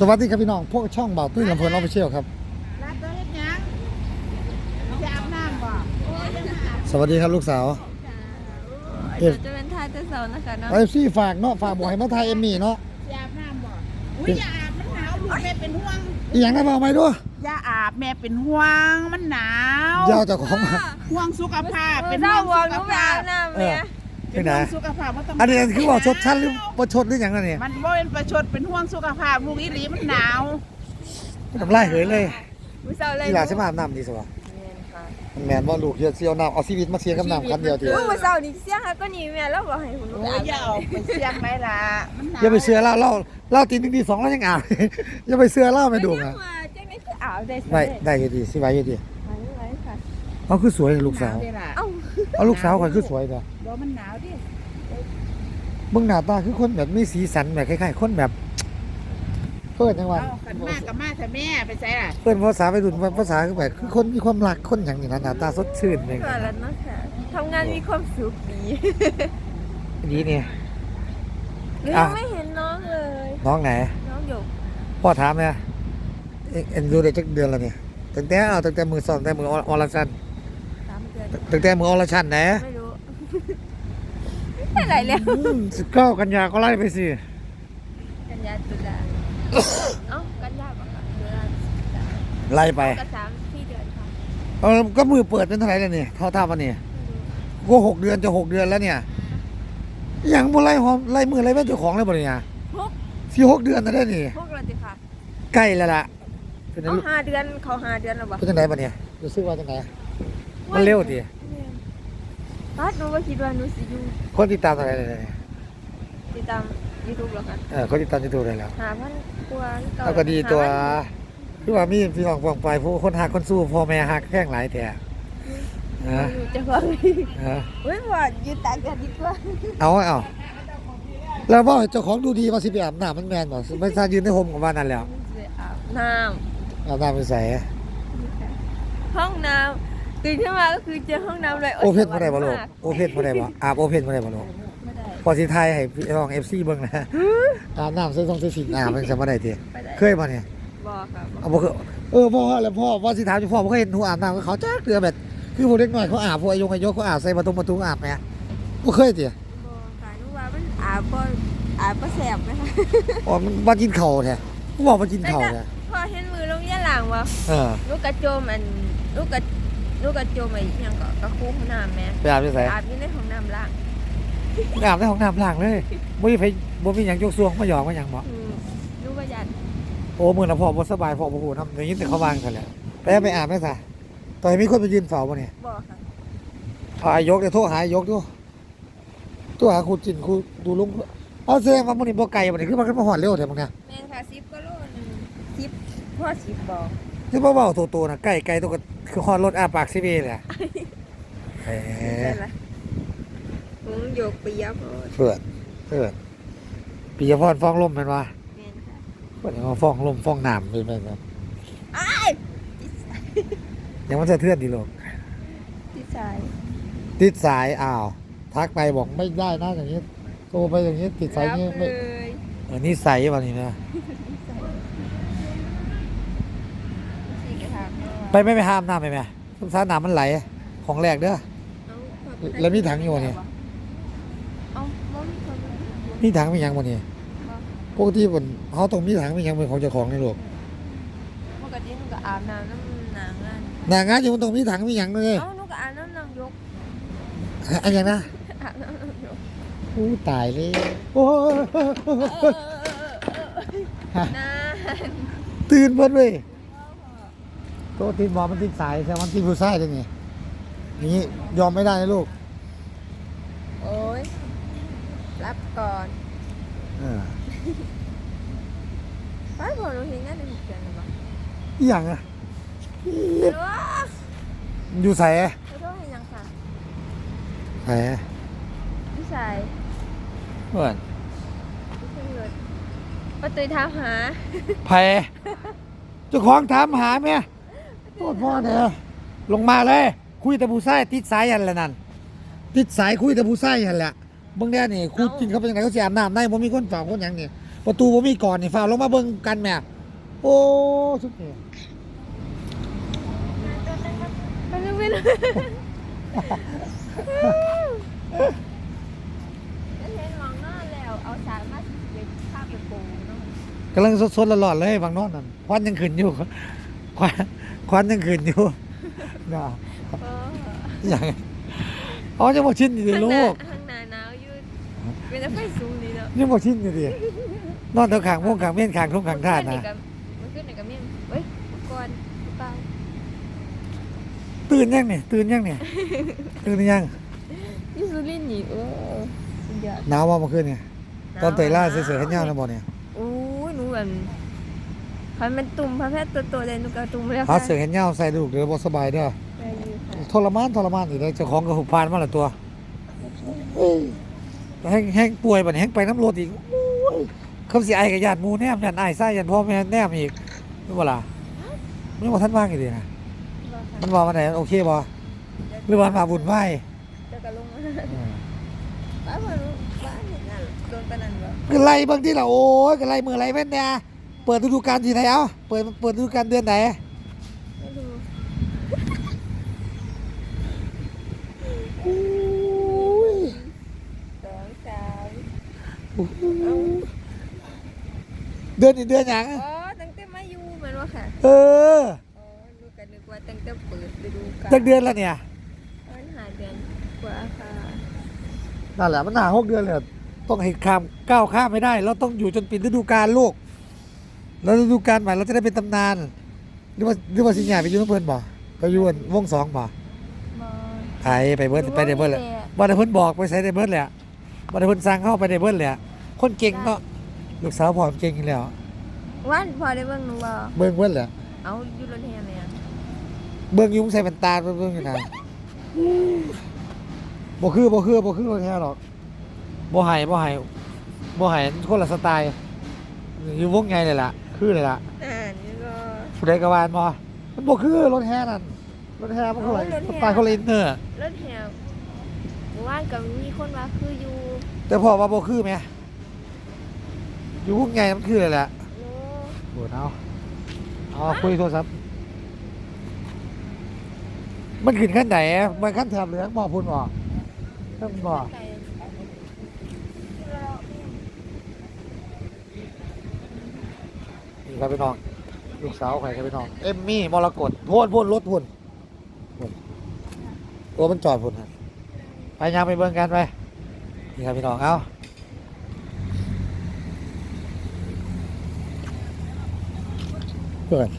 สวัสดีครับพี่น้อง พวกช่องเบาตุ้ยลำเพลินออฟฟิเชียลครับ รักตัวเฮ็ดหยังจะอาบน้ำบ่สวัสดีครับลูกสาว เดี๋ยวจะเป็นทายแต่เสาร์นะคะเนาะไอซี่ฝากเนาะฝากบอกให้มาไทยเอมมี่เนาะจะอาบน้ำบ่อุ้ยอย่าอาบมันหนาวลูกแม่เป็นห่วงอีหยังได้บอกไหมด้วยอย่าอาบแม่เป็นห่วงมันหนาว ยาวเจากของมา ห่วงสุขภาพ เป็เป็นนเศร้าห่วงวงสุนุ้ขงแม่ภาพ น้ำเนี่ย เป็นห่วงสุขภาพบ่ต้องอันนี้คือว่าชดชั้นหรือประชดหรือหยังนั่นเนี่ยมันบ่เป็นประชดเป็นห่วงสุขภาพลูกอีหลีมันหนาวทำไรเหยเลยมือเศร้าเลยอีหลาใช่ไหมอาบน้ำดีสิวะมันแมนว่าลูกเฮียเสียวน้ำเอาชีวิตมาเสียกับน้ำคันเดียวทีอุ้ยมือเศร้านี่เสียงค่ะก็หนีแม่แล้วบอกให้คุณลูกโอ้ยอย่าเอาไปเสี่ยงได้ล่ะมันหนาวอย่าไปเสือเล่าเล่าเล่าตีหนึ่งตีสองแล้วยังอาบอย่าไปเสือเล่าไม่ดูนะนะจังไม่คืออ้าวได้ได้ได้อยี่ดีสิไว้อยี่ดีไปไว้ค่ะเอาคือสวยเลยลูกสาวหนได้ล่ะเอ้า เอาลูกสาวก่อนคือสวยเด้อบ่มันหนาวดิมึงหน้าตาคือคนแบบมีสีสันแบบคล้ายๆคนแบบเพื่อนจังหวะเอาขันมากกับมาเถอะแม่ไปใส่ล่ะเพื่อนภาษาไปดุนภาษาคือแบบคือคนมีความรักคนอย่างนี้นะหน้าตาสดชื่นเลยก่อนแล้วเนาะค่ะทำงานมีความสุขดีนี้เนี่ยหรืออะยังไม่เห็นน้องเลย น้องไหน น้องหยกพ่อถามเนี่ยเอ็งเอ็นดูได้จักเดือนแล้วเนี่ยตั้งแต่เอาตั้งแต่มือสองตั้งแต่มืออออลชันสามเดือน ตั้งแต่มือออลชันนะไม่รู้ไม่ไหนแล้วสิบเก้ากันยาก็ไล่ไปสิ กันยาตุลาเอ้ากันยาปะคะตุลาไล่ไปก็สามสี่เดือนค่ะเออก็มือเปิดเป็นเท่าไหร่แล้วเนี่ยเท่าเท่าวันนี้ก็หกเดือนจะหกเดือนแล้วเนี่ยอย่างบ่ไล่หอมไล่มือไล่แม่เจ้าของเลยบ่เนี่ยพวกสี่หกเดือนนะได้นี่พวกเราสิค่ะใกล้แล้วล่ะเป็นเอาห้าเดือนเขาห้าเดือนแล้วบ่เป็นจังไดบ่เนี่ยรู้สึกว่าจังได มันเร็วดิป้าหนูว่าคิดว่าหนูสิอยู่คนติดตามเท่าไหร่เลยเนี่ยติดตามยูทูบแล้วกันเออคนติดตามจะดูได้แล้วหาพันกว่าหรือเอาก็ดีตัวหาพันคือว่ามีพี่น้องฟองไปผู้คนหักคนสู้พ่อแม่หักแข้งหลายแท้เอออยู่จะว่าเออเฮ้ยว่าอยู่ตากแดดดีกว่าเอาเอาแล้วว่าเจ้าของดูดีว่าสิไปอาบน้ำมันแมนบ่ไม่ทราบยืนในโฮมของบ้านนั่นแล้วจะอาบน้อาบน้ำไปใส่ำห้องน้ำ ตื่นขึ้นมาก็คือเจอห้องน้ำเลยโอเพนบ่ได้บ่ลูกโอเพนบ่ได้บ่อาบโอเพนบ่ได้บ่ลูกไม่ได้พอสิไทยให้พี่น้อง FC เบิ่งนะอาบน้ำใส่ต้องใส่สินอาบมันจะบ่ได้ติไม่ได้เคยบ่เนี่ยบอกค่ะบอกเอาบ่เคยเออพ่อแล้วพ่อว่าสิถามอยู่พ่อบ่เคยเห็นหนูอาบน้ำกับเขาจักเทื่อแบบคือพวกเด็กน้อยเขาอาบพวกอายุอายุเขาอาบใส่ประตูประตูอาบแหมบ่เคยติบอกค่ะหนูว่ามันอาบบ่อาบบ่แสบนะคะอ๋อมันมากินข้าวแท้กูบอกมากินข้าวแท้พอเห็นมือลงยันหลังวะเออลูกกระโจมอันลูกกระ ลูกกระโจมไอ้หยังก็กระคุ้มน้ำแม่ไปอาบที่ไสอาบอยู่ในห้องน้ำล่างอาบในห้องน้ำล้างเลยบ่มีไผบ่มีหยังยกซวงมาหยอกมาหยังบ่อืมรู้ว่ายันโอ้มื้อน่ะพ่อบ่สบายพ่อบ่ฮู้นำได้ยินแต่เขาวางกันแหละไปไปอาบแม่ซะตอนนี้มีคนไปยืนเฝ้าบ่เนี่ยบอกค่ะเอาอายกเดี๋ยวโทรหาอายกดูโทรหาครูจินครูดูลุงเอาแสดงว่ามื้อนี้บ่ไกลบ่นี่คือมันขึ้นมาฮอดเร็วแท้มึงเนี่ยแม่นค่ะสิบก็โลหนึงสิบพ่อสิบบอกคือบ่เว้าโตๆน่ะใกล้ๆตัวก็ คือฮอดรถอาปากซิเวเลยอะเอ้ได้ละหงโยกปียพอดเพื่อนเพื่อนปิยพรฟ้องลมแม่นว่าแม่นค่ะเพิ่นว่าฟ้องลมฟ้องน้ำเป็นแม่นบ่อ้ายยังมันสะเทือนดีโลกพี่ชายติดสายอ้าว ทักไปบอกไม่ได้นะอย่างนี้โทรไปอย่างนี้ติดสายอย่างนี้รับไม่เลยเออนี่ใส่วันนี้นะ สี่กระถาง ไปไม่ไปห้ามน้ำไปไหมสงสารน้ำมันไหลของแรกเด้อ แล้วมีถังอยู่วะเนี่ยเอาบ่มีคนมามีถังมีหยังบ่นี่ปกติบนเขาต้องมีถังมีหยังเป็นของเจ้าของในโลกปกติหนูก็อาบน้ำน้ำหนางานหน้างานอยู่มันต้องมีถังมีหยังเลยเอ้าหนูก็อาบน้ำน้ำยกอันหยังนะอาบน้ำน้ำยกอู้ตายเลยโอ้ยนานตื่นเบิดเว้ย โตติดบอมันติดสายแต่มันติดผู้ชายจังไงนี่ยอมไม่ได้นะลูกโอ้ยรับก่อนเออไปบอกหนูเห็นงานในหมู่เดือนหรือเปล่าอีหยังอะหรือว่าอยู่ใส่ไม่ต้องเห็นยังค่ะใส่พี่ชายเพื่อนพี่ชายเกิดป้าตุยถามหาไผ่เจ้าของถามหาแม่ โทษพ่อเด้อลงมาเลย คุยแต่ผู้ชายติดสายยันแหละนั่นติดสายคุยแต่ผู้ชายยันแหละเบิ่งแน่นี่ครูกินเขาเป็นยังไงเขาสิอาบน้ำได้บ่มีคนเฝ้าคนหยังนี่ประตูบ่มีก่อนนี่ฟ้าวลงมาเบิ่งกันแม่โอ้สุดนี่ไปเร็วไปเร็วจะเห็นหวังนอนแล้วเอาสารมาเก็บข้าไปปูเนาะกำลังสดๆร้อนๆเลยฝั่งโน้นนั่นควันยังขึ้นอยู่ควัน ควันยังขึ้นอยู่น่ะเอออย่างอ๋อยังบ่ชินอยู่ดิลูกข้างหน้าหนาวอยู่เป็นแต่ไฟสูงดีเนาะยังบ่ชินอยู่ดินอนแถวข้างม่วงข้างเม่นข้างทุ่งข้างท่านะมันขึ้นในกับเมียนเฮ้ยก่อนเปล่าตื่นยังเนี่ยตื่นยังเนี่ยตื่นหรือยังนี่สุรินทร์นี่โอ้สุดยอดหนาวว่าเมื่อคืนเนี่ยตอนเตยล่าเสือๆให้เงาแล้วบ่เนี่ยโอ้ยหนูแบบ พันเป็นตุ่มพันแพทย์ตัวโตเลยหนูก็ตุ่มแล้วพาเสือให้เงาใส่ลูกเดี๋ยวบ่สบายเด้อไปอยู่ค่ะทรมานทรมานอยู่เลยเจ้าของก็หุบพานมาละตัวเอ้ยแห้งแห้งป่วยบัดนี้แห้งไปน้ำรถอีกโอ้ยเขาสิไอกับญาติหมู่แนมญาติอ้ายซ่าญาติพ่อแม่แนมอีกรู้บ่ล่ะมันบ่ทันว่างอีกดีนะมันว่าวันไหนโอเคบ่หรือว่ามาบุญไหว้จะกระลงมาบ้านมันบ้านเนี่ยน่ะโดนปานนันบ่ก็ไล่เบางทีล่ะโอ้ยก็ไล่มือไล่แม่นเนี่ย เปิดฤดูกาลที่ไหนเอ้าเปิดเปิดฤดูกาลเดือนไหนไม่รู้โอ้ยสองสามโอ้โหเดือนนี้เดือนหยังอ๋อตั้งแต่มาอยู่แมันว่าค่ะเอออ๋อหนูก็นึกว่าตั้งแต่เปิดฤดูกาลจักเดือนแล้วเนี่ยมันหาเดือนกว่าค่ะนั่นแหละมันหาหกเดือนเลยต้องให้ข้ามก้าวข้ามไม่ได้ เราต้องอยู่จนปิดฤดูกาลลูก แล้วฤดูกาลใหม่เราจะได้เป็นตำนานหรือว่าหรือว่าสิญญาไปอยู่กับเพิ่นบ่ไปอยู่อันวงสองบ่มาไปไปเบิร์ดไปได้เบิร์ดแหละบ่ได้เพิ่นบอกไปใส่ได้เบิร์ดแหละบ่ได้เพิ่นสั่งเข้าไปได้เบิร์ดแหละคนเก่งเนาะลูกสาวพ่อเก่งอยู่แล้ววันพอได้เบิ่งหนูบ่เบิ่งเบิร์ดแหละเอาอยู่รถแห่แม่เบิ่งอยุ้งใส่เป็นตาเบิ่งอยู่นะบ่คือบ่คือบ่คือบ่แท้หรอกบ่ให้บ่ให้บ่ให้คนละสไตล์อยู่วงใหญ่เลยล่ะ คือเลยล่ะอ่านี่ก็ผู้ใดก็ว่าบ่มันบ่คือรถแห่นั่นรถแห่มันคนละสไตล์คนละอินเนอร์รถแห่เมื่อวานก็มีคนว่าคืออยู่ แต่พ่อว่าบ่คือแหมอยู่วงใหญ่มันคือเลยแหละโลโหเอาเอาคุยโทรศัพท์มันขึ้นขั้นไหนมันขั้นแถบเหลืองบ่พุ่นบ่ท่านบ่ไก่ นี่ ครับพี่น้อง ลูกสาวใครครับพี่น้อง เอมมี่มรกตพ่นพ่นรถพ่นตัวมันจอดพ่นครับไปยังไปเบิ่งกันไป นี่ครับพี่น้อง เอาเปิด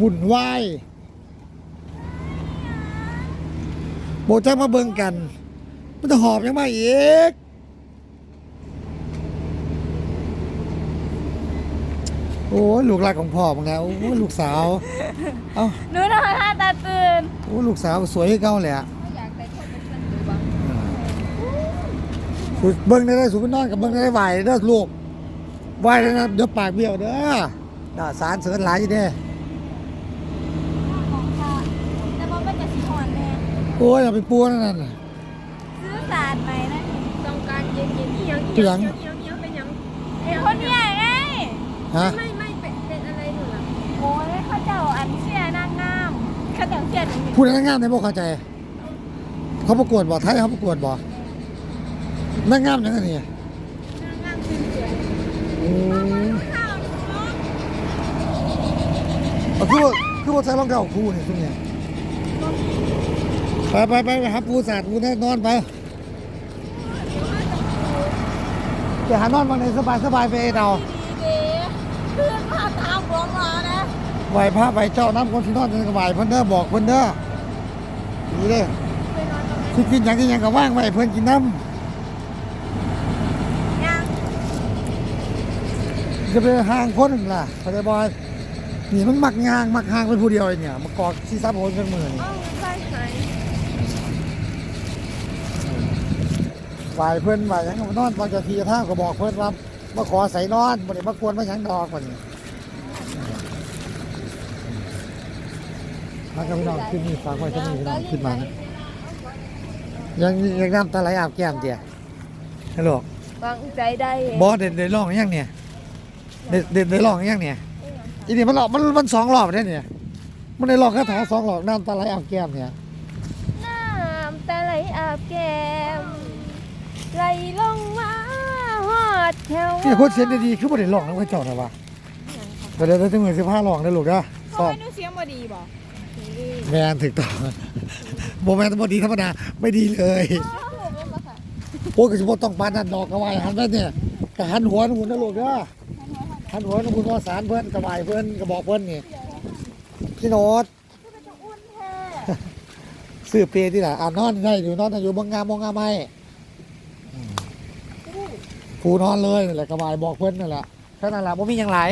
วุ่นวายโบจ้ามาเบิ่งกัน มันจะหอบยังมาอีก โอ้ยลูกรักของพ่อมึงแล้วโอ้ยลูกสาว เอ้าหนูทำให้ห้าตาตื่นโอ้ยลูกสาวสวยให้เก้าเลยอะไม่อยากได้คนเป็นเพื่อนหรือบ้างสุดเบิ้งได้ได้สุดก็นอนกับเบิ้งได้ได้ไหวเด้อลูกไหวแล้วนะเดี๋ยวปากเบี้ยวเด้อด่าสารเสือหลายอยู่เด้ของค่ะแต่ว่ามันจะสิหอนแน่โอ้ยอย่าไปปัวนั่นน่ะซื้อสารไหมนะต้องการเย็นเย็นๆอีหยังเสียงอีหยังอีหยังเป็นหยังเป็นคนใหญ่ไงฮะไม่ ยร์หนูพูดนางงามในพวกเข้าใจ เขาประกวดบ่ไทยเขาประกวดบ่นางงามยังไงนี่นางงามคือเชียร์โอ้ยข้าวหนูเนาะเอาคือว่าคือว่าใส่รองเท้าคู่นี่ซุเนี่ยไปไปไปไปหาปูสาดปูได้นอนไปจะหานอนวันไหนสบายสบายไปเองเอา ดีเด้เพื่อนมาตามผมมานะ ไหวพระไหวเจ้าน้ำคนที่นอนจะไหวเพิ่นเด้อบอกเพิ่นเด้อดีเด้อไปนอนตรงนั้นสิกินอย่างที่หยังก็ว่างไว้ให้เพิ่นกินน้ยังำจะไปห่างคนนั่นล่ะเข้าใจบ่นี่มันมักงางมักห่างเป็นผู้เดียวไอ้เนี่ยมากอกที่ซับโอนกันมือนี่เอ้าใช่ไหมไหวเพิ่นไหวหยังก็มานอนตอนจะทีจะท่าก็บอกเพิ่นว่ามาขอใส่นอนบ่ได้มากวนมาหยังดอกกว่านี้ มากับพี่น้องขึ้นนี่ฝากไว้ที่นี่พี่น้องขึ้นมานะยังยังน้ำตาไหลอาบแก้มเดียฮัลโหลวางใจได้บอสเด็ดเด็ดร้องยังเนี่ยเด็ดเด็ดเด็ดร้องยังเนี่ยอีนี่มันหลอกมันมันสองรอบได้เนี่ยมันได้ร้องคาถาสองรอบน้ำตาไหลอาบแก้มเนี่ยน้ำตาไหลอาบแก้มไหลลงมาหอดแถวนี่คนเสียงดีๆคือบ่ได้ร้องนะพระเจ้านะวะแต่เดี๋ยวจะถึงมือสิบห้าร้องได้อลูกนะสอบหนูเสียงบ่ดีบ่ แมนถึกต้องโมแมนบ่ดีธรรมดาไม่ดีเลยโอ้ยก็สิบ่ต้องปานนั่นดอกกระวายหันไปเนี่ยก็หันหัวหนูนะลูกเด้อหันหัวหนูว่าสารเพิ่นกระวายเพิ่นก็บอกเพิ่นนี่พี่โนดซื้อเปรย์ที่ล่ะอ่านอนได้อยู่นอนอยู่บางงามบางงามให้อืมผู้นอนเลยนั่นแหละกระวายบอกเพิ่นนั่นแหละแค่นั้นแหละบ่มีหยังหลาย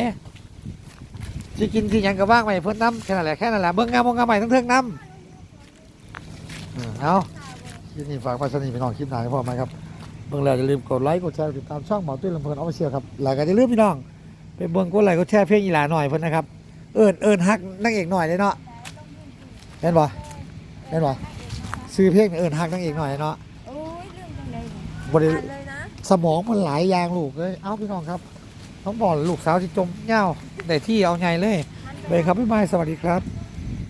สิกินสิหยังก็ว่างไปเพิ่นน้ำแค่นั้นแหละแค่นั้นแหละเบิ่งงามบางงามใหม่ทั้งเทิงน้ำอืมเอาคลิปนี้ฝากไว้สนิทพี่น้องคลิปหน้าให้พ่อไหมครับเบิ่งแล้วอย่าลืมกดไลค์กดแชร์ติดตามช่องหมอตุ้ยลำเพลินออฟฟิเชียลครับหลังจากอย่าลืมพี่น้องไปเบิ่งกดไลค์กดแชร์เพลงอีหลาหน่อยเพิ่นนะครับเอิญเอิญฮักนางเอกหน่อยเลยเนาะเห็นบ่เห็นบ่ซื้อเพลงเอิญฮักนางเอกหน่อยเนาะโอ้ยลืมจังไดบ่ได้อ่านเลยนะ สมองมันหลายอย่างลูกเลยเอ้าพี่น้องครับ ต้องบอกลูกสาวที่จมเหย้าได้ที่เอาใหญ่เลยไปครับบ๊ายบายสวัสดีครับ